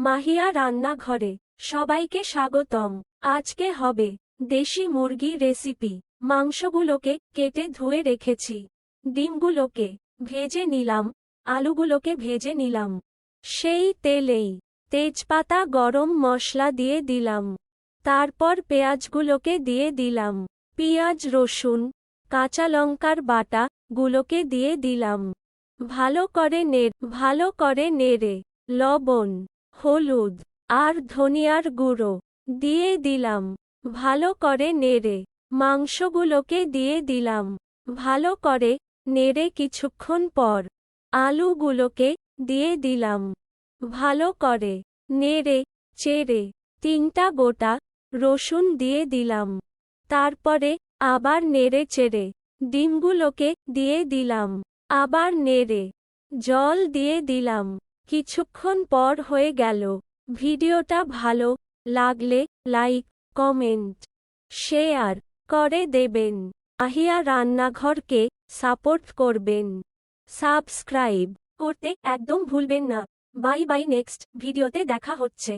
মাহিয়া রান্নাঘরে। সবাইকে স্বাগতম। আজকে হবে দেশি মুরগি রেসিপি। মাংসগুলোকে কেটে ধুয়ে রেখেছি। ডিমগুলোকে ভেজে নিলাম। আলুগুলোকে ভেজে নিলাম। সেই তেলেই তেজপাতা গরম মশলা দিয়ে দিলাম। তারপর পেঁয়াজগুলোকে দিয়ে দিলাম। পেঁয়াজ, রসুন, কাঁচা লঙ্কার বাটা গুলোকে দিয়ে দিলাম। ভালো করে নে ভালো করে নেড়ে। লবণ হলুদ, আর ধনিয়ার গুঁড়ো, দিয়ে দিলাম। ভালো করে নেড়ে, মাংসগুলোকে দিয়ে দিলাম। ভালো করে নেড়ে কিছুক্ষণ পর, আলুগুলোকে দিয়ে দিলাম। ভালো করে নেড়ে, চেড়ে, তিনটা গোটা রসুন দিয়ে দিলাম। তারপরে আবার নেড়ে চেড়ে, ডিমগুলোকে দিয়ে দিলাম। আবার নেড়ে, জল দিয়ে দিলাম। কিছুক্ষণ পর হয়ে গেল। ভিডিওটা ভালো লাগলে লাইক, কমেন্ট, শেয়ার করে দেবেন। আহিয়া রান্নাঘরকে সাপোর্ট করবেন। সাবস্ক্রাইব করতে একদম ভুলবেন না। বাই বাই, নেক্সট ভিডিওতে দেখা হচ্ছে।